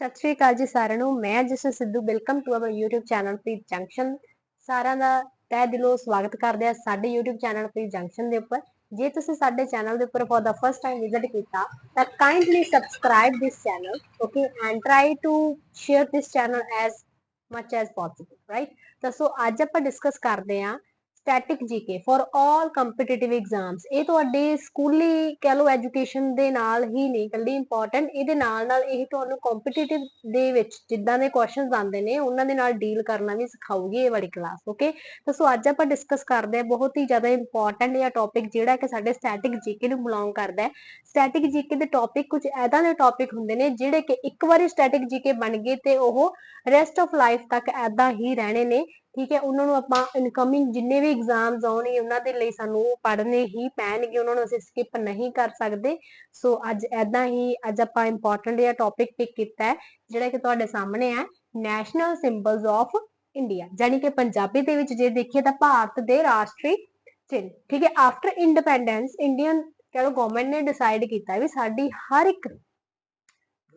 ਸਤਿ ਸ਼੍ਰੀ ਅਕਾਲ ਜੀ ਸਾਰਿਆਂ ਨੂੰ। ਮੈਂ Jashan Sidhu. Welcome to our YouTube channel Preet junction ਸਾਰਿਆਂ ਦਾ ਤਹਿ ਦਿਲੋਂ ਸਵਾਗਤ ਕਰਦੇ ਆ ਸਾਡੇ YouTube ਚੈਨਲ ਪ੍ਰੀਤ ਜੰਕਸ਼ਨ ਦੇ ਉੱਪਰ। ਜੇ ਤੁਸੀਂ ਸਾਡੇ ਚੈਨਲ ਦੇ ਉੱਪਰ for the first time visit ਕੀਤਾ, ਤਾਂ kindly subscribe this channel okay and try to share this channel as much as possible right ਤਾਂ ਸੋ ਅੱਜ ਆਪਾਂ ਡਿਸਕਸ ਕਰਦੇ ਆ static GK for 올 competitive exams ਇਹ ਤੁਹਾਡੇ ਸਕੂਲੀ ਕਹ ਲੋ ਐਜੂਕੇਸ਼ਨ ਦੇ ਨਾਲ ਹੀ ਨਹੀਂ, ਕੱਲੀ ਇੰਪੋਰਟੈਂਟ ਇਹਦੇ ਨਾਲ ਨਾਲ ਇਹ ਤੁਹਾਨੂੰ ਕੰਪੀਟੀਟਿਵ ਦੇ ਵਿੱਚ ਜਿੱਦਾਂ ਦੇ ਕੁਐਸਚਨਸ ਆਉਂਦੇ ਨੇ, ਉਹਨਾਂ ਦੇ ਨਾਲ ਡੀਲ ਕਰਨਾ ਵੀ ਸਿਖਾਊਗੀ ਇਹ ਵਾਲੀ ਕਲਾਸ ਓਕੇ ਤਾਂ ਸੋ ਅੱਜ ਆਪਾਂ ਡਿਸਕਸ ਕਰਦੇ ਆ ਬਹੁਤ ਹੀ ਜ਼ਿਆਦਾ ਇੰਪੋਰਟੈਂਟ ਇਹ ਟੌਪਿਕ ਜਿਹੜਾ ਕਿ ਸਾਡੇ ਸਟੈਟਿਕ ਜੀਕੇ ਨੂੰ ਬਿਲੋਂਗ ਕਰਦਾ ਹੈ। ਸਟੈਟਿਕ ਜੀਕੇ ਦੇ ਟੌਪਿਕ ਕੁਝ ਐਦਾਂ ਦੇ ਟੌਪਿਕ ਹੁੰਦੇ ਨੇ ਜਿਹੜੇ ਕਿ ਇੱਕ ਵਾਰੀ ਸਟੈਟਿਕ ਜੀਕੇ ਬਣ ਗਏ ਤੇ ਉਹ ਰੈਸਟ ਆਫ ਲਾਈਫ ਤੱਕ ਐਦਾਂ ਹੀ ਰਹਿਣੇ ਨੇ। ਠੀਕ ਹੈ, ਉਹਨਾਂ ਨੂੰ ਆਪਾਂ ਇਨਕਮਿੰਗ ਜਿੰਨੇ ਵੀ ਐਗਜ਼ਾਮਸ ਆਉਣੇ ਉਹਨਾਂ ਦੇ ਲਈ ਸਾਨੂੰ ਪੜ੍ਹਨੇ ਹੀ ਪੈਣਗੇ, ਉਹਨਾਂ ਨੂੰ ਅਸੀਂ ਸਕਿਪ ਨਹੀਂ ਕਰ ਸਕਦੇ। ਸੋ ਅੱਜ ਐਦਾਂ ਹੀ ਅੱਜ ਆਪਾਂ ਇੰਪੋਰਟੈਂਟ ਜਿਹਾ ਟੌਪਿਕ ਪਿਕ ਕੀਤਾ ਹੈ, ਜਿਹੜਾ ਕਿ ਤੁਹਾਡੇ ਸਾਹਮਣੇ ਹੈ ਨੈਸ਼ਨਲ ਸਿੰਬਲਸ ਆਫ ਇੰਡੀਆ ਜਾਨੀ ਕਿ ਪੰਜਾਬੀ ਦੇ ਵਿੱਚ ਜੇ ਦੇਖੀਏ ਤਾਂ ਭਾਰਤ ਦੇ ਰਾਸ਼ਟਰੀ ਚਿੰਨ੍ਹ, ਠੀਕ ਹੈ ਆਫਟਰ ਇੰਡੀਪੈਂਡੈਂਸ ਇੰਡੀਅਨ ਕਹ ਲੋ ਗਵਰਨਮੈਂਟ ਨੇ ਡਿਸਾਈਡ ਕੀਤਾ ਵੀ ਸਾਡੀ ਹਰ ਇੱਕ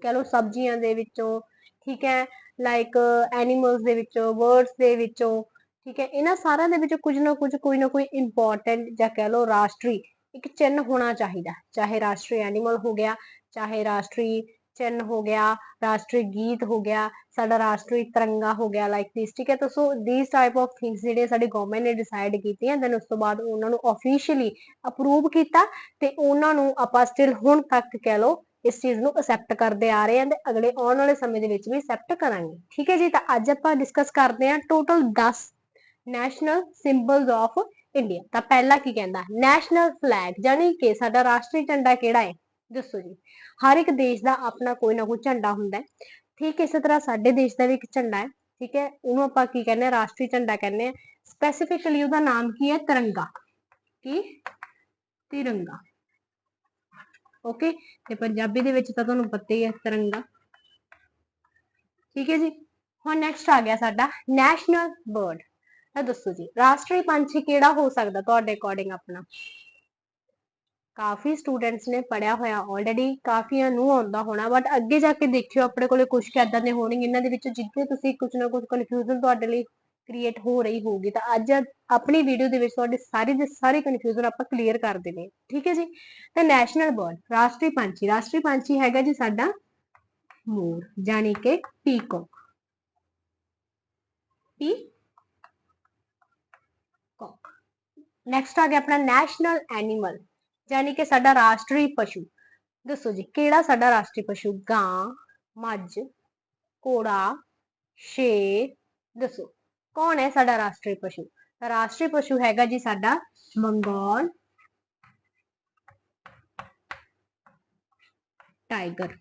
ਕਹ ਲੋ ਸਬਜ਼ੀਆਂ ਦੇ ਵਿੱਚੋਂ, ਠੀਕ ਹੈ ਲਾਈਕ ਐਨੀਮਲਸ uh, ਦੇ ਵਿੱਚੋਂ ਵਰਡਸ ਦੇ ਵਿੱਚੋਂ, ਠੀਕ ਹੈ, ਇਹਨਾਂ ਸਾਰਿਆਂ ਦੇ ਵਿੱਚੋਂ ਕੁਝ ਨਾ ਕੁਝ, ਕੋਈ ਨਾ ਕੋਈ ਇੰਪੋਰਟੈਂਟ ਜਾਂ ਕਹਿ ਲਓ ਰਾਸ਼ਟਰੀ ਇੱਕ ਚਿੰਨ ਹੋਣਾ ਚਾਹੀਦਾ ਚਾਹੇ ਰਾਸ਼ਟਰੀ ਐਨੀਮਲ ਹੋ ਗਿਆ, ਚਾਹੇ ਰਾਸ਼ਟਰੀ ਚਿੰਨ ਹੋ ਗਿਆ, ਰਾਸ਼ਟਰੀ ਗੀਤ ਹੋ ਗਿਆ, ਸਾਡਾ ਰਾਸ਼ਟਰੀ ਤਿਰੰਗਾ ਹੋ ਗਿਆ ਲਾਈਕ ਦਿਸ ਠੀਕ ਹੈ, ਤਾਂ so these type of things ਜਿਹੜੇ ਸਾਡੀ ਗਵਰਨਮੈਂਟ ਨੇ ਡਿਸਾਈਡ ਕੀਤੀਆਂ ਦੈਨ ਉਸ ਤੋਂ ਬਾਅਦ ਉਹਨਾਂ ਨੂੰ ਆਫੀਸ਼ੀਅਲੀ ਅਪਰੂਵ ਕੀਤਾ ਤੇ ਉਹਨਾਂ ਨੂੰ ਆਪਾਂ ਸਟਿਲ ਹੁਣ ਤੱਕ ਕਹਿ ਲਓ ਇਸ ਚੀਜ਼ ਨੂੰ ਅਸੈਪਟ ਕਰਦੇ ਆ ਰਹੇ ਹਾਂ ਤੇ ਅਗਲੇ ਆਉਣ ਵਾਲੇ ਸਮੇਂ ਦੇ ਵਿੱਚ ਵੀ ਅਸੈਪਟ ਕਰਾਂਗੇ। ਠੀਕ ਹੈ ਜੀ? ਤਾਂ ਅੱਜ ਆਪਾਂ ਡਿਸਕਸ ਕਰਦੇ ਹਾਂ total 10 national symbols of India ਤਾਂ ਪਹਿਲਾ ਕੀ ਕਹਿੰਦਾ? ਨੈਸ਼ਨਲ ਫਲੈਗ ਜਾਨੀ ਕਿ ਸਾਡਾ ਰਾਸ਼ਟਰੀ ਝੰਡਾ ਕਿਹੜਾ ਹੈ? ਦੱਸੋ ਜੀ। ਹਰ ਇੱਕ ਦੇਸ਼ ਦਾ ਆਪਣਾ ਕੋਈ ਨਾ ਕੋਈ ਝੰਡਾ ਹੁੰਦਾ ਹੈ। ਠੀਕ ਇਸੇ ਤਰ੍ਹਾਂ ਸਾਡੇ ਦੇਸ਼ ਦਾ ਵੀ ਇੱਕ ਝੰਡਾ ਹੈ। ਠੀਕ ਹੈ? ਉਹਨੂੰ ਆਪਾਂ ਕੀ ਕਹਿੰਦੇ ਆ ਰਾਸ਼ਟਰੀ ਝੰਡਾ ਕਹਿੰਦੇ ਆ ਸਪੈਸੀਫਿਕਲੀ ਉਹਦਾ ਨਾਮ ਕੀ ਹੈ? ਤਿਰੰਗਾ। ਕੀ? ਤਿਰੰਗਾ। ਓਕੇ ਤੇ ਪੰਜਾਬੀ ਦੇ ਵਿੱਚ ਤਾਂ ਤੁਹਾਨੂੰ ਪਤਾ ਹੀ ਹੈ ਤਿਰੰਗਾ। ਠੀਕ ਹੈ ਜੀ? ਹੁਣ ਨੈਕਸਟ ਆ ਗਿਆ ਸਾਡਾ ਨੈਸ਼ਨਲ ਬਰਡ ਤਾਂ ਦੱਸੋ ਜੀ, ਰਾਸ਼ਟਰੀ ਪੰਛੀ ਕਿਹੜਾ ਹੋ ਸਕਦਾ ਤੁਹਾਡੇ ਅਕੋਰਡਿੰਗ ਆਪਣਾ? ਕਾਫੀ ਸਟੂਡੈਂਟਸ ਨੇ ਪੜਿਆ ਹੋਇਆ ਆਲਰੇਡੀ ਕਾਫੀਆਂ ਨੂੰ ਆਉਂਦਾ ਹੋਣਾ ਬਟ ਅੱਗੇ ਜਾ ਕੇ ਦੇਖਿਓ, ਆਪਣੇ ਕੋਲੇ ਕੁਝ ਕਿਦਾਂ ਦੇ ਹੋਣਗੇ, ਇਹਨਾਂ ਦੇ ਵਿੱਚ ਜਿੱਥੇ ਤੁਸੀਂ ਕੁਝ ਨਾ ਕੁਝ ਕਨਫਿਊਜ਼ਨ ਤੁਹਾਡੇ ਲਈ ਕ੍ਰੀਏਟ ਹੋ ਰਹੀ ਹੋਊਗੀ, ਤਾਂ ਅੱਜ ਆਪਣੀ ਵੀਡੀਓ ਦੇ ਵਿੱਚ ਤੁਹਾਡੇ ਸਾਰੇ ਦੇ ਸਾਰੇ ਕਨਫਿਊਜ਼ਨ ਆਪਾਂ ਕਲੀਅਰ ਕਰ ਦੇਣੇ ਠੀਕ ਹੈ ਜੀ? ਤਾਂ ਨੈਸ਼ਨਲ ਬਰਡ ਰਾਸ਼ਟਰੀ ਪੰਛੀ ਰਾਸ਼ਟਰੀ ਪੰਛੀ ਹੈਗਾ ਜੀ ਸਾਡਾ ਮੋਰ ਜਾਨੀ ਕਿ ਪੀਕੌਕ ਪੀ ਕੌਕ ਨੈਕਸਟ ਆ ਗਿਆ ਆਪਣਾ ਨੈਸ਼ਨਲ ਐਨੀਮਲ ਜਾਨੀ ਕਿ ਸਾਡਾ ਰਾਸ਼ਟਰੀ ਪਸ਼ੂ। ਦੱਸੋ ਜੀ, ਕਿਹੜਾ ਸਾਡਾ ਰਾਸ਼ਟਰੀ ਪਸ਼ੂ? ਗਾਂ, ਮੱਝ, ਘੋੜਾ, ਸ਼ੇਰ, ਦੱਸੋ। ਕੌਣ ਹੈ ਸਾਡਾ ਰਾਸ਼ਟਰੀ ਪਸ਼ੂ? ਰਾਸ਼ਟਰੀ ਪਸ਼ੂ ਹੈਗਾ ਜੀ ਸਾਡਾ ਬੰਗਾਲ ਟਾਈਗਰ।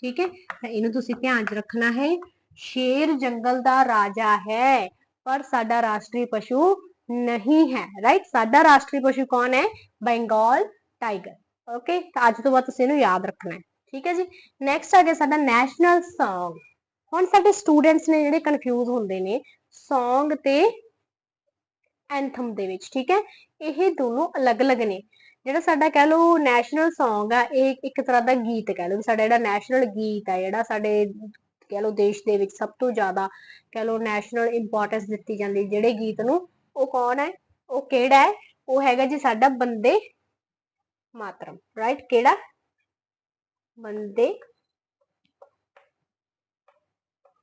ਠੀਕ ਹੈ? ਤਾਂ ਇਹਨੂੰ ਤੁਸੀਂ ਧਿਆਨ 'ਚ ਰੱਖਣਾ ਹੈ, ਸ਼ੇਰ ਜੰਗਲ ਦਾ ਰਾਜਾ ਹੈ, ਪਰ ਸਾਡਾ ਰਾਸ਼ਟਰੀ ਪਸ਼ੂ ਨਹੀਂ ਹੈ। ਰਾਈਟ ਸਾਡਾ ਰਾਸ਼ਟਰੀ ਪਸ਼ੂ ਕੌਣ ਹੈ? ਬੰਗਾਲ ਟਾਈਗਰ। ਓਕੇ ਤਾਂ ਅੱਜ ਤੋਂ ਬਾਅਦ ਤੁਸੀਂ ਇਹਨੂੰ ਯਾਦ ਰੱਖਣਾ ਹੈ। ਠੀਕ ਹੈ ਜੀ? ਨੈਕਸਟ ਆ ਗਿਆ ਸਾਡਾ ਨੈਸ਼ਨਲ Song ਹੁਣ ਸਾਡੇ ਸਟੂਡੈਂਟਸ ਨੇ ਜਿਹੜੇ ਕਨਫਿਊਜ਼ ਹੁੰਦੇ ਨੇ ਸੌਂਗ ਤੇ ਐਂਥਮ ਦੇ ਵਿੱਚ, ਠੀਕ ਹੈ? ਇਹ ਦੋਨੋਂ ਅਲੱਗ-ਅਲੱਗ ਨੇ। ਜਿਹੜਾ ਸਾਡਾ ਕਹਿ ਲਓ ਨੈਸ਼ਨਲ Song ਆ, ਇਹ ਇੱਕ ਤਰ੍ਹਾਂ ਦਾ ਗੀਤ ਕਹਿ ਲਓ ਸਾਡਾ ਜਿਹੜਾ ਨੈਸ਼ਨਲ ਗੀਤ ਆ, ਜਿਹੜਾ ਸਾਡੇ ਕਹਿ ਲਓ ਦੇਸ਼ ਦੇ ਵਿੱਚ ਸਭ ਤੋਂ ਜ਼ਿਆਦਾ ਕਹਿ ਲਓ ਨੈਸ਼ਨਲ ਇੰਪੋਰਟੈਂਸ ਦਿੱਤੀ ਜਾਂਦੀ ਜਿਹੜੇ ਗੀਤ ਨੂੰ, ਉਹ ਕੌਣ ਹੈ? ਉਹ ਕਿਹੜਾ ਹੈ? ਉਹ ਹੈਗਾ ਜੀ ਸਾਡਾ ਬੰਦੇ ਮਾਤਰਮ ਰਾਈਟ ਕਿਹੜਾ? ਬੰਦੇ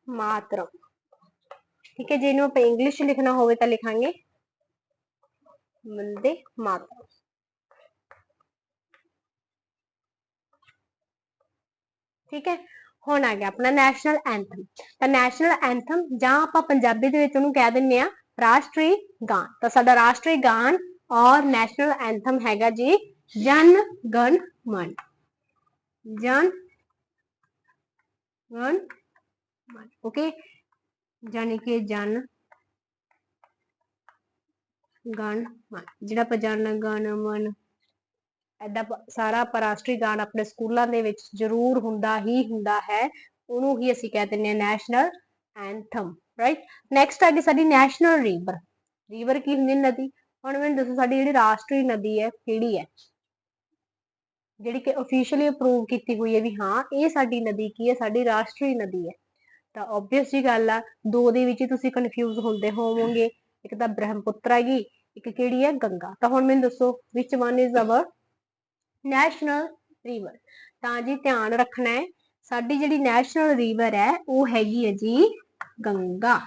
ਮਾਤਰਮ। ਠੀਕ ਹੈ ਜੇ ਇਹਨੂੰ ਆਪਾਂ ਇੰਗਲਿਸ਼ ਲਿਖਣਾ ਹੋਵੇ ਤਾਂ ਲਿਖਾਂਗੇ ਬੰਦੇ ਮਾਤਰਮ ਠੀਕ ਹੈ ਹੁਣ ਆ ਗਿਆ ਆਪਣਾ ਨੈਸ਼ਨਲ ਐਂਥਮ ਤਾਂ ਨੈਸ਼ਨਲ ਐਂਥਮ ਜਾਂ ਆਪਾਂ ਪੰਜਾਬੀ ਦੇ ਵਿੱਚ ਉਹਨੂੰ ਕਹਿ ਦਿੰਨੇ ਆ ਰਾਸ਼ਟਰੀ ਗਾਨ ਤਾਂ ਸਾਡਾ ਰਾਸ਼ਟਰੀ ਗਾਨ ਔਰ ਨੈਸ਼ਨਲ ਐਂਥਮ ਹੈਗਾ ਜੀ ਜਨ ਗਣ ਮਨ ਜਨ ਗਣ ਮਨ ਓਕੇ ਜਾਨੀ ਕਿ ਜਨ, ਗਣ ਜਿਹੜਾ ਆਪਾਂ ਜਨ ਗਣ, ਮਨ ਐਦਾ ਸਾਰਾ ਆਪਾਂ ਰਾਸ਼ਟਰੀ ਗਾਨ ਆਪਣੇ ਸਕੂਲਾਂ ਦੇ ਵਿੱਚ ਜ਼ਰੂਰ ਹੁੰਦਾ ਹੀ ਹੁੰਦਾ ਹੈ, ਉਹਨੂੰ ਹੀ ਅਸੀਂ ਕਹਿ ਦਿੰਦੇ ਆ ਨੈਸ਼ਨਲ ਐਂਥਮ ਰਾਈਟ ਨੈਕਸਟ ਆ ਗਈ ਸਾਡੀ ਨੈਸ਼ਨਲ ਰੀਵਰ ਰੀਵਰ ਕੀ ਹੁੰਦੀ ਨਦੀ? ਹੁਣ ਮੈਨੂੰ ਦੱਸੋ ਸਾਡੀ ਜਿਹੜੀ ਰਾਸ਼ਟਰੀ ਨਦੀ ਹੈ, ਕਿਹੜੀ ਹੈ? ਜਿਹੜੀ ਕਿ ਅਫੀਸ਼ੀਅਲੀ ਅਪਰੂਵ ਕੀਤੀ ਹੋਈ ਹੈ ਵੀ ਹਾਂ, ਇਹ ਸਾਡੀ ਨਦੀ ਕੀ ਹੈ? ਸਾਡੀ ਰਾਸ਼ਟਰੀ ਨਦੀ ਹੈ। ਤਾਂ ਆਬਵੀਅਸ ਜੀ ਗੱਲ ਆ, ਦੋ ਦੇ ਵਿੱਚ ਤੁਸੀਂ ਕਨਫਿਊਜ਼ ਹੁੰਦੇ ਹੋਵੋਗੇ। ਇੱਕ ਤਾਂ ਬ੍ਰਹਮਪੁੱਤਰ ਹੈਗੀ, ਇੱਕ ਕਿਹੜੀ ਹੈ? ਗੰਗਾ। ਤਾਂ ਹੁਣ ਮੈਨੂੰ ਦੱਸੋ which one is our national river ਤਾਂ ਜੀ ਧਿਆਨ ਰੱਖਣਾ ਹੈ, ਸਾਡੀ ਜਿਹੜੀ ਨੈਸ਼ਨਲ ਰਿਵਰ ਹੈ, ਉਹ ਹੈਗੀ ਹੈ ਜੀ ਗੰਗਾ।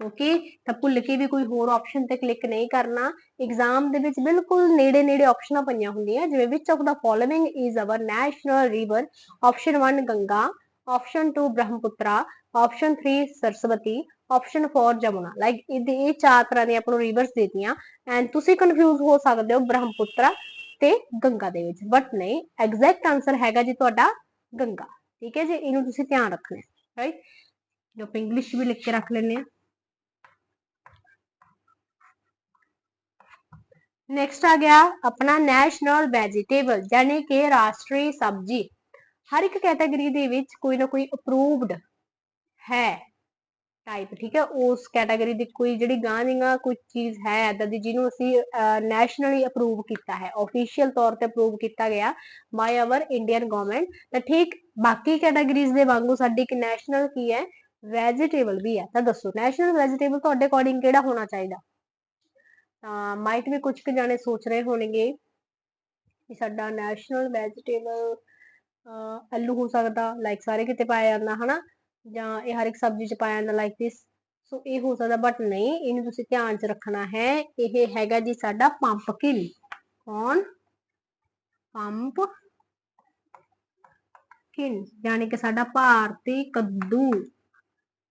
ਓਕੇ ਤਾਂ ਭੁੱਲ ਕੇ ਵੀ ਕੋਈ ਹੋਰ ਆਪਸ਼ਨ ਤੇ ਕਲਿੱਕ ਨਹੀਂ ਕਰਨਾ। ਐਗਜ਼ਾਮ ਦੇ ਵਿੱਚ ਬਿਲਕੁਲ ਨੇੜੇ ਨੇੜੇ ਆਪਸ਼ਨਾਂ ਪਈਆਂ ਹੁੰਦੀਆਂ, ਜਿਵੇਂ which of the following is our national river option 1 Ganga. Option 2 Brahmaputra option 3 Saraswati option 4 Jamuna like ਇਹਦੇ ਇਹ ਚਾਰ ਤਰ੍ਹਾਂ ਦੀਆਂ ਆਪਾਂ ਨੂੰ ਰਿਵਰਸ ਦਿੱਤੀਆਂ। ਐਂਡ ਤੁਸੀਂ ਕਨਫਿਊਜ਼ ਹੋ ਸਕਦੇ ਹੋ ਬ੍ਰਹਮਪੁੱਤਰਾ ਤੇ ਗੰਗਾ ਦੇ ਵਿੱਚ। ਬਟ ਨਹੀਂ ਐਗਜ਼ੈਕਟ ਆਨਸਰ ਹੈਗਾ ਜੀ ਤੁਹਾਡਾ ਗੰਗਾ ਠੀਕ ਹੈ ਜੀ? ਇਹਨੂੰ ਤੁਸੀਂ ਧਿਆਨ ਰੱਖਣਾ ਹੈ। ਰਾਈਟ ਜੋ ਆਪਾਂ ਇੰਗਲਿਸ਼ ਵੀ ਲਿਖ ਕੇ ਰੱਖ ਲੈਂਦੇ ਆ ਨੈਕਸਟ ਆ ਗਿਆ ਆਪਣਾ ਨੈਸ਼ਨਲ ਵੈਜੀਟੇਬਲ ਯਾਨੀ ਕਿ ਰਾਸ਼ਟਰੀ ਸਬਜ਼ੀ। ਹਰ ਇੱਕ ਕੈਟਾਗਰੀ ਦੇ ਵਿੱਚ ਕੋਈ ਨਾ ਕੋਈ ਅਪਰੂਵਡ ਹੈ ਟਾਈਪ ਠੀਕ ਹੈ? ਉਸ ਕੈਟਾਗਰੀ ਦੀ ਕੋਈ ਜਿਹੜੀ ਗਾਂ ਦੀਆਂ ਕੋਈ ਚੀਜ਼ ਹੈ ਏਦਾਂ ਦੀ ਜਿਹਨੂੰ ਅਸੀਂ ਨੈਸ਼ਨਲੀ ਅਪਰੂਵ ਕੀਤਾ ਹੈ ਆਫੀਸ਼ੀਅਲ ਤੌਰ ਤੇ ਅਪਰੂਵ ਕੀਤਾ ਗਿਆ ਬਾਈ ਆਵਰ ਇੰਡੀਅਨ ਗਵਰਨਮੈਂਟ ਤਾਂ ਠੀਕ ਬਾਕੀ ਕੈਟਾਗਰੀਜ਼ ਦੇ ਵਾਂਗੂ ਸਾਡੀ ਇੱਕ ਨੈਸ਼ਨਲ ਕੀ ਹੈ? ਵੈਜੀਟੇਬਲ ਵੀ ਹੈ, ਤਾਂ ਦੱਸੋ ਨੈਸ਼ਨਲ ਵੈਜੀਟੇਬਲ ਤੁਹਾਡੇ ਅਕੋਰਡਿੰਗ ਕਿਹੜਾ ਹੋਣਾ ਚਾਹੀਦਾ? ਤਾਂ ਮਾਈਟ ਵੀ ਕੁਝ ਕੁ ਜਾਣੇ ਸੋਚ ਰਹੇ ਹੋਣਗੇ ਕਿ ਸਾਡਾ ਨੈਸ਼ਨਲ ਵੈਜੀਟੇਬਲ ਆਲੂ ਹੋ ਸਕਦਾ ਲਾਈਕ ਸਾਰੇ ਕਿਤੇ ਪਾਇਆ ਜਾਂਦਾ, ਹਨਾ? ਜਾਂ ਇਹ ਹਰ ਇੱਕ ਸਬਜ਼ੀ ਚ ਪਾਇਆ ਜਾਂਦਾ ਲਾਈਕ ਦਿਸ ਸੋ ਇਹ ਹੋ ਸਕਦਾ ਬਟ ਨਹੀਂ, ਇਹਨੂੰ ਤੁਸੀਂ ਧਿਆਨ ਚ ਰੱਖਣਾ ਹੈ, ਇਹ ਹੈਗਾ ਜੀ ਸਾਡਾ ਪੰਪਕਿਨ ਕੌਣ? ਪੰਪ ਕਿਨ ਯਾਨੀ ਕਿ ਸਾਡਾ ਭਾਰਤੀ ਕੱਦੂ।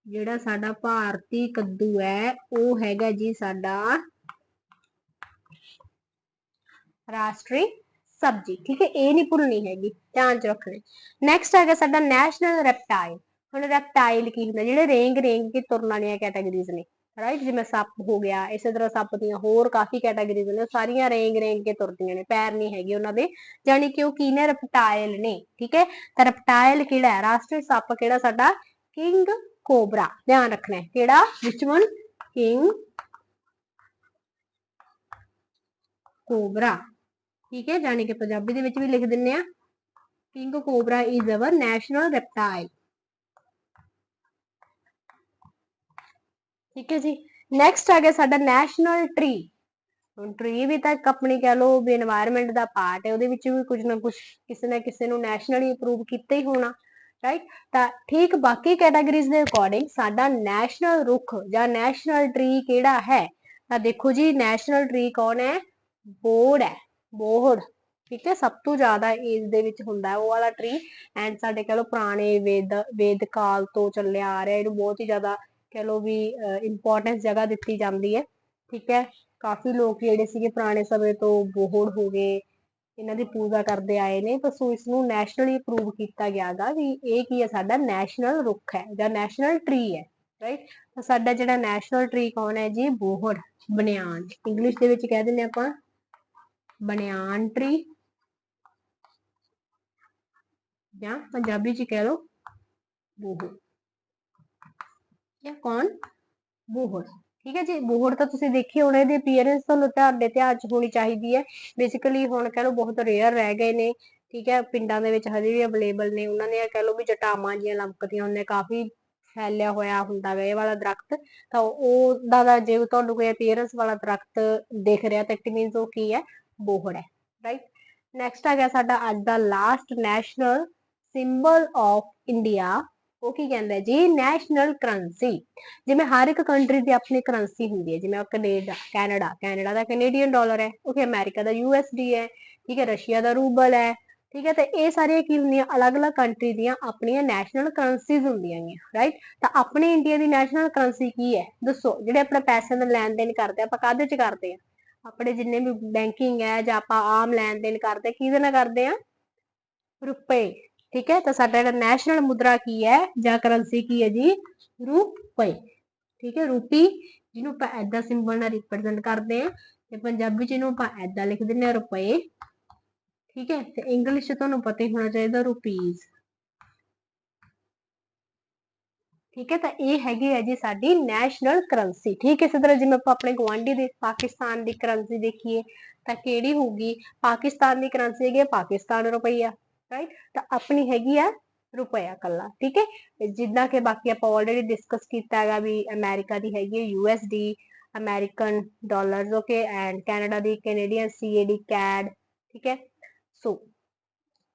ਜਿਹੜਾ ਸਾਡਾ ਭਾਰਤੀ ਕੱਦੂ ਹੈ, ਉਹ ਹੈਗਾ ਜੀ ਸਾਡਾ ਰਾਸ਼ਟਰੀ ਸਬਜੀ, ਠੀਕ ਹੈ, ਇਹ ਨਹੀਂ ਭੁੱਲਣੀ ਹੈਗੀ, ਧਿਆਨ ਚ ਰੱਖਣਾ। ਨੈਕਸਟ ਹੈਗਾ ਸਾਡਾ ਨੈਸ਼ਨਲ ਰੈਪਟਾਈਲ ਹੁਣ ਰੈਪਟਾਈਲ ਕੀ ਹੁੰਦਾ? ਜਿਹੜੇ ਰੇਂਗ ਰੇਂਗ ਕੇ ਤੁਰਨ ਵਾਲੀਆਂ ਕੈਟਾਗਰੀਜ਼ ਨੇ। ਰਾਈਟ ਜਿਵੇਂ ਸੱਪ ਹੋ ਗਿਆ, ਇਸੇ ਤਰ੍ਹਾਂ ਸੱਪ ਦੀਆਂ ਹੋਰ ਕਾਫੀ ਕੈਟਾਗਰੀਜ਼ ਨੇ ਸਾਰੀਆਂ ਰੇਂਗ ਰੇਂਗ ਕੇ ਤੁਰਦੀਆਂ ਨੇ, ਪੈਰ ਨਹੀਂ ਹੈਗੇ ਉਹਨਾਂ ਦੇ। ਜਾਨੀ ਕਿ ਉਹ ਕੀ ਨੇ? ਰੈਪਟਾਈਲ ਨੇ, ਠੀਕ ਹੈ? ਤਾਂ ਰੈਪਟਾਈਲ ਕਿਹੜਾ ਹੈ? ਰਾਸ਼ਟਰੀ ਸੱਪ ਕਿਹੜਾ ਸਾਡਾ? ਕਿੰਗ ਕੋਬਰਾ ਧਿਆਨ ਰੱਖਣਾ ਹੈ, ਕਿਹੜਾ? ਵਿਚ ਵਨ ਕਿੰਗ ਕੋਬਰਾ ਠੀਕ ਹੈ ਜਾਨੀ ਕਿ ਪੰਜਾਬੀ ਦੇ ਵਿੱਚ ਵੀ ਲਿਖ ਦਿੰਨੇ ਆ king cobra is our national reptile ਠੀਕ ਹੈ ਜੀ। ਨੈਕਸਟ ਆ ਗਿਆ ਸਾਡਾ ਨੈਸ਼ਨਲ ਟ੍ਰੀ ਹੁਣ ਟ੍ਰੀ ਵੀ ਤਾਂ ਇੱਕ ਆਪਣੀ ਕਹਿ ਲਓ ਵੀ এনवायरमेंट ਦਾ ਪਾਰਟ ਹੈ, ਉਹਦੇ ਵਿੱਚ ਵੀ ਕੁਝ ਨਾ ਕੁਝ ਕਿਸੇ ਨਾ ਕਿਸੇ ਨੂੰ ਨੈਸ਼ਨਲੀ ਅਪਰੂਵ ਕੀਤਾ ਹੀ ਹੋਣਾ ਰਾਈਟ ਤਾਂ ਠੀਕ ਬਾਕੀ ਕੈਟਾਗਰੀਜ਼ ਦੇ ਅਕੋਰਡਿੰਗ ਸਾਡਾ ਨੈਸ਼ਨਲ ਰੁੱਖ ਜਾਂ ਨੈਸ਼ਨਲ ਟ੍ਰੀ ਕਿਹੜਾ ਹੈ? ਤਾਂ ਦੇਖੋ ਜੀ ਨੈਸ਼ਨਲ ਟ੍ਰੀ ਕੌਣ ਹੈ? ਬੋਰਡ ਹੈ। ਬੋਹੜ, ਠੀਕ ਹੈ, ਸਭ ਤੋਂ ਜ਼ਿਆਦਾ ਏਜ ਦੇ ਵਿੱਚ ਹੁੰਦਾ ਹੈ ਉਹ ਵਾਲਾ ਟਰੀ ਐਂਡ ਸਾਡੇ ਕਹ ਲਓ ਪੁਰਾਣੇ ਵੇਦ ਵੇਦ ਕਾਲ ਤੋਂ ਚੱਲਿਆ ਆ ਰਿਹਾ, ਇਹਨੂੰ ਬਹੁਤ ਹੀ ਜ਼ਿਆਦਾ ਕਹ ਲਓ ਵੀ ਇੰਪੋਰਟੈਂਸ ਜਗ੍ਹਾ ਦਿੱਤੀ ਜਾਂਦੀ ਹੈ, ਠੀਕ ਹੈ, ਕਾਫੀ ਲੋਕ ਜਿਹੜੇ ਸੀਗੇ ਪੁਰਾਣੇ ਸਮੇਂ ਤੋਂ ਬੋਹੜ ਹੋ ਗਏ, ਇਹਨਾਂ ਦੀ ਪੂਜਾ ਕਰਦੇ ਆਏ ਨੇ, ਤਾਂ ਸੋ ਇਸ ਨੂੰ ਨੈਸ਼ਨਲੀ ਅਪਰੂਵ ਕੀਤਾ ਗਿਆਗਾ ਵੀ ਇਹ ਕੀ ਹੈ, ਸਾਡਾ ਨੈਸ਼ਨਲ ਰੁੱਖ ਹੈ ਜਾਂ ਨੈਸ਼ਨਲ ਟਰੀ ਹੈ ਰਾਈਟ ਤਾਂ ਸਾਡਾ ਜਿਹੜਾ ਨੈਸ਼ਨਲ ਟਰੀ ਕੌਣ ਹੈ ਜੀ? ਬੋਹੜ ਬਨਿਆਨ ਇੰਗਲਿਸ਼ ਦੇ ਵਿੱਚ ਕਹਿ ਦਿੰਦੇ ਆਪਾਂ ਬਨਿਆਨ ਟਰੀ ਜਾਂ ਪੰਜਾਬੀ ਚ ਕਹਿ ਲਓ ਬੋਹੜ। ਇਹ ਕੌਣ? ਬੋਹੜ। ਠੀਕ ਹੈ ਜੀ, ਬੋਹੜ ਤਾਂ ਤੁਸੀਂ ਦੇਖੀ ਹੋਣੇ ਦੀ ਅਪੀਅਰੈਂਸ ਤੁਹਾਨੂੰ ਤੁਹਾਡੇ ਧਿਆਨ ਚ ਹੋਣੀ ਚਾਹੀਦੀ ਹੈ। ਬੇਸਿਕਲੀ ਹੁਣ ਕਹ ਲਓ ਬਹੁਤ ਰੇਅਰ ਰਹਿ ਗਏ ਨੇ, ਠੀਕ ਹੈ, ਪਿੰਡਾਂ ਦੇ ਵਿੱਚ ਹਜੇ ਵੀ ਅਵੇਲੇਬਲ ਨੇ। ਉਹਨਾਂ ਨੇ ਕਹਿ ਲਓ ਵੀ ਜਟਾਵਾਂ ਜੀਆਂ ਲੰਕਦੀਆਂ ਹੁੰਦੇ ਕਾਫੀ ਫੈਲਿਆ ਹੋਇਆ ਹੁੰਦਾ ਵਾ, ਇਹ ਵਾਲਾ ਦਰਖਤ। ਤਾਂ ਉਹ ਦਾ ਜੇ ਤੁਹਾਨੂੰ ਕੋਈ ਅਪੀਅਰੈਂਸ ਵਾਲਾ ਦਰਖਤ ਦਿਖ ਰਿਹਾ ਤਾਂ ਇਟ ਮੀਨਸ ਉਹ ਕੀ ਹੈ? ਬੋਹੜ ਹੈ ਰਾਈਟ ਨੈਕਸਟ ਆ ਗਿਆ ਸਾਡਾ ਅੱਜ ਦਾ last national symbol of India ਉਹ ਕੀ ਕਹਿੰਦਾ ਜੀ? ਨੈਸ਼ਨਲ ਕਰੰਸੀ ਜਿਵੇਂ ਹਰ ਇੱਕ ਕੰਟਰੀ ਦੀ ਆਪਣੀ ਕਰੰਸੀ ਹੁੰਦੀ ਹੈ, ਜਿਵੇਂ ਕੈਨੇਡਾ ਕੈਨੇਡਾ ਕੈਨੇਡਾ ਦਾ ਕੈਨੇਡੀਅਨ ਡਾਲਰ ਹੈ ਓਕੇ ਅਮਰੀਕਾ ਦਾ ਯੂਐਸਡੀ ਹੈ, ਠੀਕ ਹੈ ਰਸ਼ੀਆ ਦਾ ਰੂਬਲ ਹੈ, ਠੀਕ ਹੈ, ਤੇ ਇਹ ਸਾਰੀਆਂ ਕੀ ਹੁੰਦੀਆਂ, ਅਲੱਗ-ਅਲੱਗ ਕੰਟਰੀ ਦੀਆਂ ਆਪਣੀਆਂ ਨੈਸ਼ਨਲ ਕਰੰਸੀਜ਼ ਹੁੰਦੀਆਂ ਨੇ ਰਾਈਟ ਤਾਂ ਆਪਣੇ ਇੰਡੀਆ ਦੀ ਨੈਸ਼ਨਲ ਕਰੰਸੀ ਕੀ ਹੈ? ਦੱਸੋ, ਜਿਹੜੇ ਆਪਣੇ ਪੈਸੇ ਦਾ ਲੈਣ ਦੇਣ ਕਰਦੇ ਆਪਾਂ ਕਾਹਦੇ ਚ ਕਰਦੇ ਆ? ਆਪਣੇ ਜਿੰਨੇ ਵੀ ਬੈਂਕਿੰਗ ਹੈ ਜਾਂ ਆਪਾਂ ਆਮ ਲੈਣ ਦੇਣ ਕਰਦੇ, ਕਿਹਦੇ ਨਾਲ ਕਰਦੇ ਆ ਰੁਪਏ, ਠੀਕ ਹੈ? ਤਾਂ ਸਾਡਾ ਜਿਹੜਾ ਨੈਸ਼ਨਲ ਮੁਦਰਾ ਕੀ ਹੈ ਜਾਂ ਕਰੰਸੀ ਕੀ ਹੈ ਜੀ? ਰੁਪਏ, ਠੀਕ ਹੈ? ਰੂਪੀ, ਜਿਹਨੂੰ ਆਪਾਂ ਐਦਾ ਸਿੰਬਲ ਨਾਲ ਰਿਪਰੈਜ਼ੈਂਟ ਕਰਦੇ ਆ ਤੇ ਪੰਜਾਬੀ ਚ ਇਹਨੂੰ ਆਪਾਂ ਐਦਾ ਲਿਖ ਦਿੰਦੇ ਆ ਰੁਪਏ, ਠੀਕ ਹੈ? ਤੇ ਇੰਗਲਿਸ਼ ਚ ਤੁਹਾਨੂੰ ਪਤਾ ਹੀ ਹੋਣਾ ਚਾਹੀਦਾ ਰੁਪੀਸ ਠੀਕ ਹੈ ਤਾਂ ਇਹ ਹੈਗੀ ਹੈ ਜੀ ਸਾਡੀ ਨੈਸ਼ਨਲ ਕਰੰਸੀ ਠੀਕ ਹੈ ਇਸੇ ਤਰ੍ਹਾਂ ਜਿਵੇਂ ਆਪਾਂ ਆਪਣੇ ਗਵਾਂਢੀ ਦੇ ਪਾਕਿਸਤਾਨ ਦੀ ਕਰੰਸੀ ਦੇਖੀਏ ਤਾਂ ਕਿਹੜੀ ਹੋਊਗੀ ਪਾਕਿਸਤਾਨ ਦੀ ਕਰੰਸੀ ਹੈਗੀ ਹੈ ਪਾਕਿਸਤਾਨ ਰੁਪਈਆ ਰਾਈਟ ਤਾਂ ਆਪਣੀ ਹੈਗੀ ਆ ਰੁਪਈਆ ਕੱਲਾ ਠੀਕ ਹੈ ਜਿੱਦਾਂ ਕਿ ਬਾਕੀ ਆਪਾਂ ਆਲਰੇਡੀ ਡਿਸਕਸ ਕੀਤਾ ਹੈਗਾ ਵੀ ਅਮਰੀਕਾ ਦੀ ਹੈਗੀ ਹੈ USD American dollars okay and Canada the Canadian CAD CAD ਠੀਕ ਹੈ ਸੋ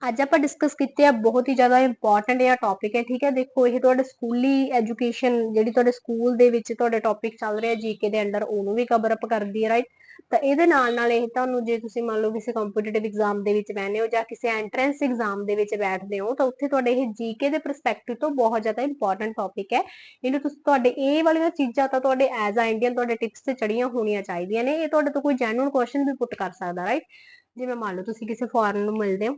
ਅੱਜ ਆਪਾਂ ਡਿਸਕਸ ਕੀਤੇ ਆ ਬਹੁਤ ਹੀ ਜ਼ਿਆਦਾ ਇੰਪੋਰਟੈਂਟ ਇਹ ਟੌਪਿਕ ਹੈ, ਠੀਕ ਹੈ? ਦੇਖੋ, ਇਹ ਤੁਹਾਡੇ ਸਕੂਲੀ ਐਜੂਕੇਸ਼ਨ ਜਿਹੜੀ ਤੁਹਾਡੇ ਸਕੂਲ ਦੇ ਵਿੱਚ ਤੁਹਾਡੇ ਟੌਪਿਕ ਚੱਲ ਰਿਹਾ ਜੀਕੇ ਦੇ ਅੰਡਰ ਉਹਨੂੰ ਵੀ ਕਵਰ ਅਪ ਕਰਦੀ ਹੈ ਰਾਈਟ ਤਾਂ ਇਹਦੇ ਨਾਲ ਨਾਲ ਇਹ ਤੁਹਾਨੂੰ ਜੇ ਤੁਸੀਂ ਮੰਨ ਲਓ ਕਿਸੇ ਕੰਪੀਟੀਟਿਵ ਐਗਜ਼ਾਮ ਦੇ ਵਿੱਚ ਬੈਠੇ ਹੋ ਜਾਂ ਕਿਸੇ ਐਂਟਰੈਂਸ ਐਗਜ਼ਾਮ ਦੇ ਵਿੱਚ ਬੈਠਦੇ ਹੋ, ਤਾਂ ਉੱਥੇ ਤੁਹਾਡੇ ਇਹ ਜੀਕੇ ਦੇ ਪਰਸਪੈਕਟਿਵ ਤੋਂ ਬਹੁਤ ਜ਼ਿਆਦਾ ਇੰਪੋਰਟੈਂਟ ਟੌਪਿਕ ਹੈ। ਇਹਨੂੰ ਤੁਸੀਂ, ਤੁਹਾਡੇ ਇਹ ਵਾਲੀਆਂ ਚੀਜ਼ਾਂ ਤਾਂ ਤੁਹਾਡੇ ਐਜ਼ ਆ ਇੰਡੀਅਨ ਤੁਹਾਡੇ ਟਿਪਸ ਤੇ ਚੜੀਆਂ ਹੋਣੀਆਂ ਚਾਹੀਦੀਆਂ ਨੇ, ਇਹ ਤੁਹਾਡੇ ਤੋਂ ਕੋਈ ਜੈਨੂਇਨ ਕੁਐਸਚਨ ਵੀ ਪੁੱਟ ਕਰ ਸਕਦਾ ਰਾਈਟ ਜਿਵੇਂ ਮੰਨ ਲਓ ਤੁਸੀਂ ਕਿਸੇ ਫੋਰਨ ਨੂੰ ਮਿਲਦੇ ਹੋ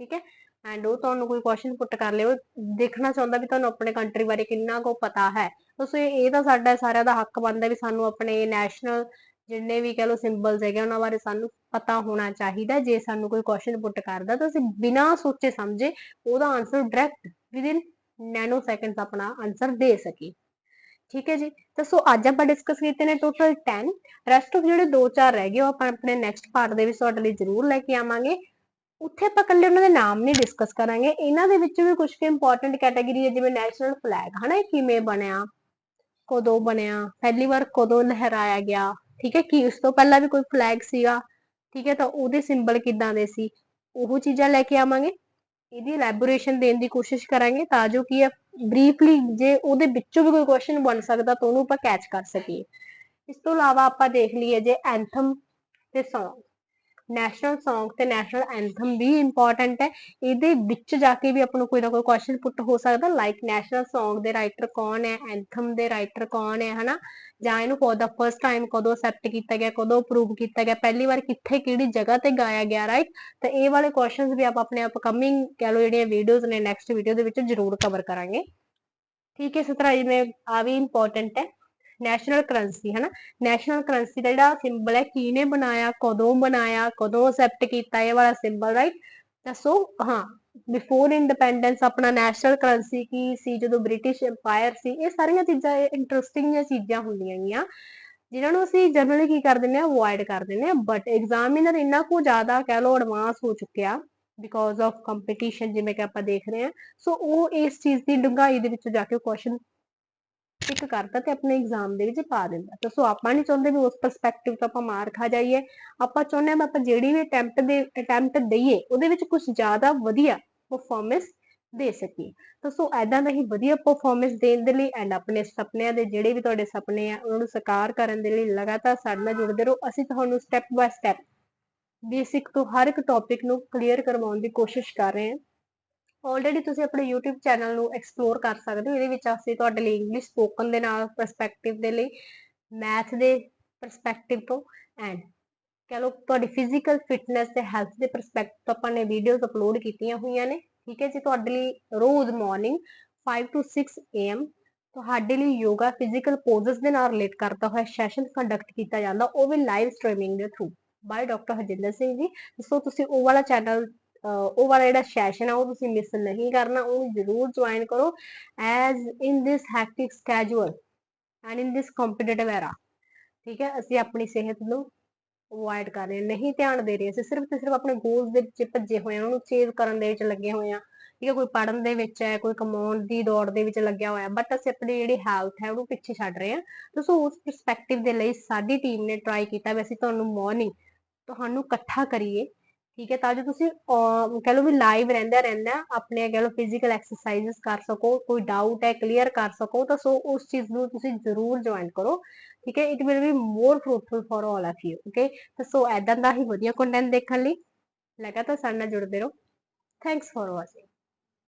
ਠੀਕ ਹੈ? ਐਂਡ ਉਹ ਤੁਹਾਨੂੰ ਕੋਈ ਕੁਐਸਚਨ ਪੁੱਟ ਕਰ ਲਿਓ ਦੇਖਣਾ ਚਾਹੁੰਦਾ ਵੀ ਤੁਹਾਨੂੰ ਆਪਣੇ ਕੰਟਰੀ ਬਾਰੇ ਕਿੰਨਾ ਕੁ ਪਤਾ ਹੈ। ਤੁਸੀਂ ਇਹ ਤਾਂ ਸਾਡਾ ਸਾਰਿਆਂ ਦਾ ਹੱਕ ਬਣਦਾ ਵੀ ਸਾਨੂੰ ਆਪਣੇ ਨੈਸ਼ਨਲ ਜਿੰਨੇ ਵੀ ਕਹ ਲਓ ਸਿੰਬਲਸ ਹੈਗੇ ਉਹਨਾਂ ਬਾਰੇ ਸਾਨੂੰ ਪਤਾ ਹੋਣਾ ਚਾਹੀਦਾ ਜੇ ਸਾਨੂੰ ਕੋਈ ਕੁਐਸਚਨ ਪੁੱਟ ਕਰਦਾ ਤਾਂ ਅਸੀਂ ਬਿਨਾਂ ਸੋਚੇ ਸਮਝੇ ਉਹਦਾ answer direct within nano seconds ਆਪਣਾ ਆਨਸਰ ਦੇ ਸਕੀਏ। ਠੀਕ ਹੈ ਜੀ? ਤਾਂ ਸੋ ਅੱਜ ਆਪਾਂ ਡਿਸਕਸ ਕੀਤੇ ਨੇ ਟੋਟਲ 10 ਰੈਸਟ ਆਫ ਜਿਹੜੇ 2-4 ਰਹਿ ਗਏ, ਉਹ ਆਪਾਂ ਆਪਣੇ ਨੈਕਸਟ ਪਾਰਟ ਦੇ ਵਿੱਚ ਤੁਹਾਡੇ ਲਈ ਜ਼ਰੂਰ ਲੈ ਕੇ ਆਵਾਂਗੇ। ਉੱਥੇ ਆਪਾਂ ਇਕੱਲੇ ਉਹਨਾਂ ਦੇ ਨਾਮ ਨਹੀਂ ਡਿਸਕਸ ਕਰਾਂਗੇ। ਇਹਨਾਂ ਦੇ ਵਿੱਚ ਵੀ ਕੁਝ ਕੁ ਇੰਪੋਰਟੈਂਟ ਕੈਟਾਗਰੀ ਹੈ, ਜਿਵੇਂ ਨੈਸ਼ਨਲ ਫਲੈਗ ਹਨਾ ਇਹ ਕਿਵੇਂ ਬਣਿਆ? ਕਦੋਂ ਬਣਿਆ? ਪਹਿਲੀ ਵਾਰ ਕਦੋਂ ਲਹਿਰਾਇਆ ਗਿਆ? ਠੀਕ ਹੈ, ਕੀ ਉਸ ਤੋਂ ਪਹਿਲਾਂ ਵੀ ਕੋਈ ਫਲੈਗ ਸੀਗਾ? ਠੀਕ ਹੈ, ਤਾਂ ਉਹਦੇ ਸਿੰਬਲ ਕਿੱਦਾਂ ਦੇ ਸੀ? ਉਹ ਚੀਜ਼ਾਂ ਲੈ ਕੇ ਆਵਾਂਗੇ। ਇਹਦੀ ਇਲੈਬੋਰੇਸ਼ਨ ਦੇਣ ਦੀ ਕੋਸ਼ਿਸ਼ ਕਰਾਂਗੇ ਤਾਂ ਜੋ ਕਿ ਹੈ ਬਰੀਫਲੀ ਜੇ ਉਹਦੇ ਵਿੱਚੋਂ ਵੀ ਕੋਈ ਕੁਐਸਚਨ ਬਣ ਸਕਦਾ ਤਾਂ ਉਹਨੂੰ ਆਪਾਂ ਕੈਚ ਕਰ ਸਕੀਏ। ਇਸ ਤੋਂ ਇਲਾਵਾ ਆਪਾਂ ਦੇਖ ਲਈਏ ਜੇ ਐਂਥਮ ਤੇ ਸੌਂਗ ਨੈਸ਼ਨਲ Song ਤੇ ਨੈਸ਼ਨਲ ਐਂਥਮ ਵੀ ਇੰਪੋਰਟੈਂਟ ਹੈ। ਇਹਦੇ ਵਿੱਚ ਜਾ ਕੇ ਵੀ ਆਪਾਂ ਨੂੰ ਕੋਈ ਨਾ ਕੋਈ ਕੁਐਸਚਨ ਪੁੱਟ ਹੋ ਸਕਦਾ ਲਾਈਕ ਨੈਸ਼ਨਲ Song ਦੇ ਰਾਈਟਰ ਕੌਣ ਹੈ ਐਂਥਮ ਦੇ ਰਾਈਟਰ ਕੌਣ ਹੈ, ਹਨਾ? ਜਾਂ ਇਹਨੂੰ ਫॉर ਦਾ ਫਰਸਟ ਟਾਈਮ ਕਦੋਂ ਅਸੈਪਟ ਕੀਤਾ ਗਿਆ, ਕਦੋਂ ਅਪਰੂਵ ਕੀਤਾ ਗਿਆ, ਪਹਿਲੀ ਵਾਰ ਕਿੱਥੇ ਕਿਹੜੀ ਜਗ੍ਹਾ ਤੇ ਗਾਇਆ ਗਿਆ ਰਾਈਟ ਤਾਂ ਇਹ ਵਾਲੇ ਕੁਐਸਚਨਸ ਵੀ ਆਪਾਂ ਆਪਣੇ ਅਪਕਮਿੰਗ ਕਹ ਲਓ ਜਿਹੜੀਆਂ ਵੀਡੀਓਜ਼ ਨੇ ਨੈਕਸਟ ਵੀਡੀਓ ਦੇ ਵਿੱਚ ਜ਼ਰੂਰ ਕਵਰ ਕਰਾਂਗੇ। ਠੀਕ ਹੈ ਸਤਰਾ ਜੀ ਮੈਂ ਆ ਵੀ ਇੰਪੋਰਟੈਂਟ ਹੈ। ਨੈਸ਼ਨਲ ਕਰੰਸੀ ਹਨਾ ਨੈਸ਼ਨਲ ਕਰੰਸੀ ਦਾ ਜਿਹੜਾ ਸਿੰਬਲ ਹੈ, ਕਿਹਨੇ ਬਣਾਇਆ, ਕਦੋਂ ਬਣਾਇਆ, ਕਦੋਂ ਅਸੈਪਟ ਕੀਤਾ, ਇਹ ਵਾਲਾ ਸਿੰਬਲ ਰਾਈਟ ਦੱਸੋ ਹਾਂ ਬਿਫੋਰ ਇੰਡੀਪੈਂਡੈਂਸ ਆਪਣਾ ਨੈਸ਼ਨਲ ਕਰੰਸੀ ਕੀ ਸੀ, ਜਦੋਂ ਬ੍ਰਿਟਿਸ਼ ਐਮਪਾਇਰ ਸੀ, ਇਹ ਸਾਰੀਆਂ ਚੀਜ਼ਾਂ ਇੰਟਰਸਟਿੰਗ ਚੀਜ਼ਾਂ ਹੁੰਦੀਆਂ ਗੀਆਂ ਜਿਨ੍ਹਾਂ ਨੂੰ ਅਸੀਂ ਜਨਰਲੀ ਕੀ ਕਰ ਦਿੰਦੇ ਆ ਅਵੋਇਡ ਕਰ ਦਿੰਦੇ ਆ ਬਟ ਐਗਜ਼ਾਮੀਨਰ ਇੰਨਾ ਕੁ ਜ਼ਿਆਦਾ ਕਹਿ ਲਓ ਐਡਵਾਂਸ ਹੋ ਚੁੱਕਿਆ ਬਿਕੋਜ਼ ਆਫ ਕੰਪੀਟੀਸ਼ਨ ਜਿਵੇਂ ਕਿ ਆਪਾਂ ਦੇਖ ਰਹੇ ਹਾਂ ਸੋ ਉਹ ਇਸ ਚੀਜ਼ ਦੀ ਡੂੰਘਾਈ ਦੇ ਵਿੱਚ ਜਾ ਕੇ ਕੁਐਸਚਨ ਪਿਕ ਕਰਦਾ ਤੇ ਆਪਣੇ ਐਗਜ਼ਾਮ ਦੇ ਵਿੱਚ ਪਾ ਦਿੰਦਾ। ਤਾਂ ਸੋ ਆਪਾਂ ਨਹੀਂ ਚਾਹੁੰਦੇ ਵੀ ਉਸ ਪਰਸਪੈਕਟਿਵ ਤੋਂ ਆਪਾਂ ਮਾਰ ਖਾ ਜਾਈਏ। ਆਪਾਂ ਚਾਹੁੰਦੇ ਹਾਂ ਆਪਾਂ ਜਿਹੜੀ ਵੀ ਅਟੈਂਪਟ ਦੇ ਅਟੈਂਪਟ ਦਈਏ, ਉਹਦੇ ਵਿੱਚ ਕੁਝ ਜ਼ਿਆਦਾ ਵਧੀਆ ਪਰਫਾਰਮੈਂਸ ਦੇ ਸਕੀਏ। ਤਾਂ ਸੋ ਐਦਾਂ ਦਾ ਹੀ ਵਧੀਆ ਪਰਫਾਰਮੈਂਸ ਦੇਣ ਦੇ ਲਈ ਐਂਡ ਆਪਣੇ ਸੁਪਨਿਆਂ ਦੇ ਜਿਹੜੇ ਵੀ ਤੁਹਾਡੇ ਸੁਪਨੇ ਆ, ਉਹਨਾਂ ਨੂੰ ਸਾਕਾਰ ਕਰਨ ਦੇ ਲਈ ਲਗਾਤਾਰ ਸਾਡੇ ਨਾਲ ਜੁੜਦੇ ਰਹੋ। ਅਸੀਂ ਤੁਹਾਨੂੰ ਸਟੈਪ ਬਾਏ ਸਟੈਪ ਬੇਸਿਕ ਤੋਂ ਹਰ ਇੱਕ ਟੌਪਿਕ ਨੂੰ ਕਲੀਅਰ ਕਰਵਾਉਣ ਦੀ ਕੋਸ਼ਿਸ਼ ਕਰ ਰਹੇ ਹਾਂ। ਆਲਰੇਡੀ ਤੁਸੀਂ ਆਪਣੇ YouTube ਚੈਨਲ ਨੂੰ ਐਕਸਪਲੋਰ ਕਰ ਸਕਦੇ ਹੋ, ਇਹਦੇ ਵਿੱਚ ਅਸੀਂ ਤੁਹਾਡੇ ਲਈ ਇੰਗਲਿਸ਼ ਸਪੋਕਨ ਦੇ ਨਾਲ ਪਰਸਪੈਕਟਿਵ ਦੇ ਲਈ ਮੈਥ ਦੇ ਪਰਸਪੈਕਟਿਵ ਤੋਂ ਐਂਡ ਕਹ ਲਓ ਤੁਹਾਡੀ ਫਿਜ਼ੀਕਲ ਫਿਟਨੈਸ ਤੇ ਹੈਲਥ ਦੇ ਪਰਸਪੈਕਟਿਵ ਤੋਂ ਆਪਾਂ ਨੇ ਵੀਡੀਓਜ਼ ਅਪਲੋਡ ਕੀਤੀਆਂ ਹੋਈਆਂ ਨੇ, ਠੀਕ ਹੈ ਜੀ? ਤੁਹਾਡੇ ਲਈ ਰੋਜ਼ ਮਾਰਨਿੰਗ 5 ਤੋਂ 6 am ਤੁਹਾਡੇ ਲਈ ਯੋਗਾ ਫਿਜ਼ੀਕਲ ਪੋਜ਼ਸ ਦੇ ਨਾਲ ਰਿਲੇਟ ਕਰਦਾ ਹੋਇਆ ਸੈਸ਼ਨ ਕੰਡਕਟ ਕੀਤਾ ਜਾਂਦਾ, ਉਹ ਵੀ ਲਾਈਵ ਸਟ੍ਰੀਮਿੰਗ ਦੇ through by doctor Harjinder Singh ji. So ਤੁਸੀਂ ਉਹ ਵਾਲਾ ਚੈਨਲ ਉਹ ਵਾਲਾ ਜਿਹੜਾ ਸੈਸ਼ਨ ਆ ਉਹ ਤੁਸੀਂ ਮਿਸ ਨਹੀਂ ਕਰਨਾ ਉਹ ਜ਼ਰੂਰ ਜੁਆਇਨ ਕਰੋ as in this hectic schedule and in this competitive era ਠੀਕ ਹੈ, ਅਸੀਂ ਆਪਣੀ ਸਿਹਤ ਨੂੰ ਅਵੋਇਡ ਕਰ ਰਹੇ ਨਹੀਂ ਧਿਆਨ ਦੇ ਰਹੇ, ਅਸੀਂ ਸਿਰਫ ਤੇ ਸਿਰਫ ਆਪਣੇ ਗੋਲਸ ਦੇ ਵਿੱਚ ਭੱਜੇ ਹੋਏ ਆ ਉਹਨੂੰ ਚੇਜ਼ ਕਰਨ ਦੇ ਵਿੱਚ ਲੱਗੇ ਹੋਏ ਆ ਠੀਕ ਹੈ, ਕੋਈ ਪੜਨ ਦੇ ਵਿੱਚ ਹੈ, ਕੋਈ ਕਮਾਉਣ ਦੀ ਦੌੜ ਦੇ ਵਿੱਚ ਲੱਗਿਆ ਹੋਇਆ ਬਟ ਅਸੀਂ ਆਪਣੀ ਜਿਹੜੀ ਹੈਲਥ ਹੈ ਉਹਨੂੰ ਪਿੱਛੇ ਛੱਡ ਰਹੇ ਆ ਸੋ ਉਸ ਪਰਸਪੈਕਟਿਵ ਦੇ ਲਈ ਸਾਡੀ ਟੀਮ ਨੇ ਟਰਾਈ ਕੀਤਾ ਵੀ ਅਸੀਂ ਤੁਹਾਨੂੰ ਮਾਰਨਿੰਗ ਤੁਹਾਨੂੰ ਇਕੱਠਾ ਕਰੀਏ ਠੀਕ ਹੈ, ਤਾਂ ਜੋ ਤੁਸੀਂ ਕਹ ਲਓ ਵੀ ਲਾਈਵ ਰਹਿੰਦਾ ਰਹਿੰਦਾ ਆਪਣੇ ਕਹ ਲਓ ਫਿਜ਼ੀਕਲ ਐਕਸਰਸਾਈਜ਼ਸ ਕਰ ਸਕੋ, ਕੋਈ ਡਾਊਟ ਹੈ ਕਲੀਅਰ ਕਰ ਸਕੋ, ਤਾਂ ਸੋ ਉਸ ਚੀਜ਼ ਨੂੰ ਤੁਸੀਂ ਜ਼ਰੂਰ ਜੁਆਇਨ ਕਰੋ, ਠੀਕ ਹੈ it will be more fruitful for all of you okay ਤਾਂ ਸੋ ਐਦਾਂ ਦਾ ਹੀ ਵਧੀਆ ਕੰਟੈਂਟ ਦੇਖਣ ਲਈ ਲਗਾਤਾਰ ਸਾਡੇ ਨਾਲ ਜੁੜਦੇ ਰਹੋ। Thanks for watching